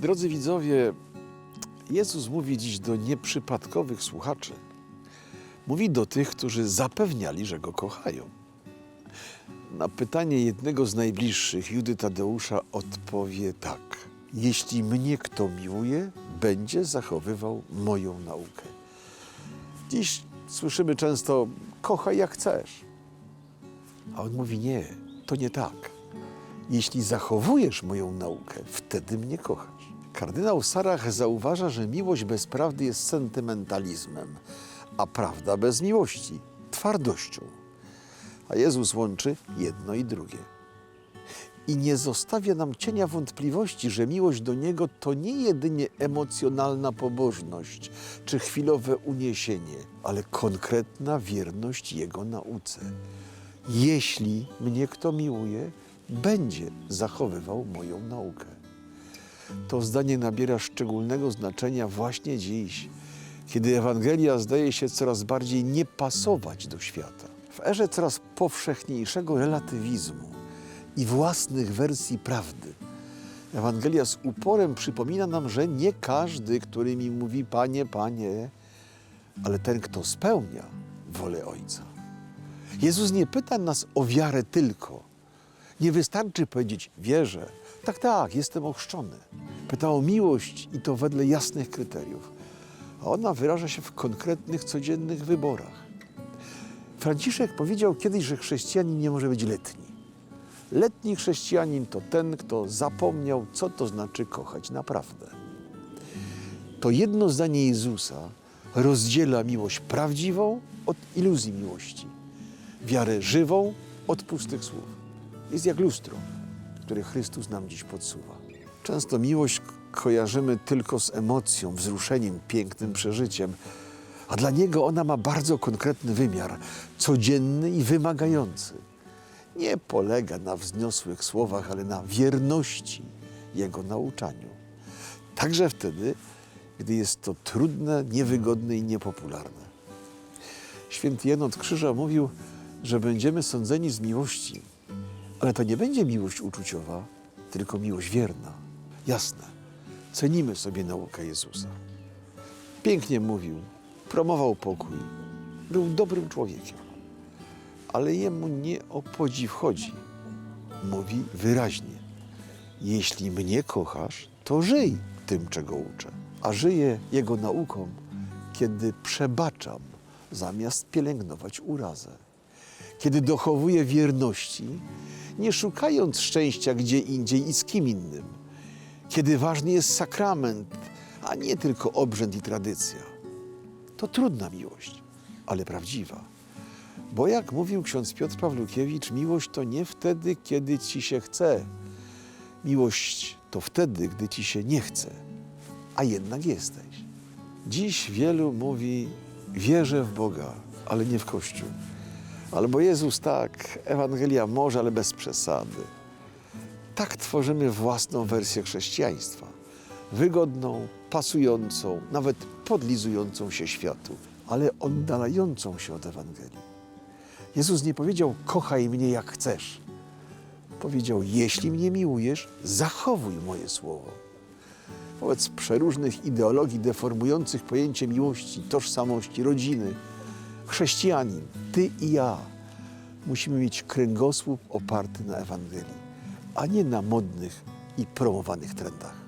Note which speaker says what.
Speaker 1: Drodzy widzowie, Jezus mówi dziś do nieprzypadkowych słuchaczy. Mówi do tych, którzy zapewniali, że go kochają. Na pytanie jednego z najbliższych, Judy Tadeusza, odpowie tak. Jeśli mnie kto miłuje, będzie zachowywał moją naukę. Dziś słyszymy często, kochaj jak chcesz. A on mówi, nie, to nie tak. Jeśli zachowujesz moją naukę, wtedy mnie kochasz. Kardynał Sarach zauważa, że miłość bez prawdy jest sentymentalizmem, a prawda bez miłości twardością. A Jezus łączy jedno i drugie. I nie zostawia nam cienia wątpliwości, że miłość do Niego to nie jedynie emocjonalna pobożność czy chwilowe uniesienie, ale konkretna wierność Jego nauce. Jeśli mnie kto miłuje, będzie zachowywał moją naukę. To zdanie nabiera szczególnego znaczenia właśnie dziś, kiedy Ewangelia zdaje się coraz bardziej nie pasować do świata. W erze coraz powszechniejszego relatywizmu i własnych wersji prawdy. Ewangelia z uporem przypomina nam, że nie każdy, który mi mówi Panie, Panie, ale ten, kto spełnia wolę Ojca. Jezus nie pyta nas o wiarę tylko. Nie wystarczy powiedzieć wierzę. Tak, tak, jestem ochrzczony. Pyta o miłość i to wedle jasnych kryteriów. A ona wyraża się w konkretnych, codziennych wyborach. Franciszek powiedział kiedyś, że chrześcijanin nie może być letni. Letni chrześcijanin to ten, kto zapomniał, co to znaczy kochać naprawdę. To jedno zdanie Jezusa rozdziela miłość prawdziwą od iluzji miłości, wiarę żywą od pustych słów. Jest jak lustro, które Chrystus nam dziś podsuwa. Często miłość kojarzymy tylko z emocją, wzruszeniem, pięknym przeżyciem, a dla Niego ona ma bardzo konkretny wymiar, codzienny i wymagający. Nie polega na wzniosłych słowach, ale na wierności Jego nauczaniu. Także wtedy, gdy jest to trudne, niewygodne i niepopularne. Święty Jan od Krzyża mówił, że będziemy sądzeni z miłości, ale to nie będzie miłość uczuciowa, tylko miłość wierna. Jasne, cenimy sobie naukę Jezusa. Pięknie mówił, promował pokój, był dobrym człowiekiem, ale jemu nie o podziw chodzi. Mówi wyraźnie: Jeśli mnie kochasz, to żyj tym, czego uczę. A żyję jego nauką, kiedy przebaczam, zamiast pielęgnować urazę kiedy dochowuję wierności, nie szukając szczęścia gdzie indziej i z kim innym, kiedy ważny jest sakrament, a nie tylko obrzęd i tradycja. To trudna miłość, ale prawdziwa. Bo jak mówił ksiądz Piotr Pawlukiewicz, miłość to nie wtedy, kiedy ci się chce. Miłość to wtedy, gdy ci się nie chce, a jednak jesteś. Dziś wielu mówi: Wierzę w Boga, ale nie w Kościół. Albo Jezus tak, Ewangelia może, ale bez przesady. Tak tworzymy własną wersję chrześcijaństwa. Wygodną, pasującą, nawet podlizującą się światu, ale oddalającą się od Ewangelii. Jezus nie powiedział: Kochaj mnie jak chcesz. Powiedział: Jeśli mnie miłujesz, zachowuj moje słowo. Wobec przeróżnych ideologii deformujących pojęcie miłości, tożsamości, rodziny, chrześcijanin, ty i ja, musimy mieć kręgosłup oparty na Ewangelii, a nie na modnych i promowanych trendach.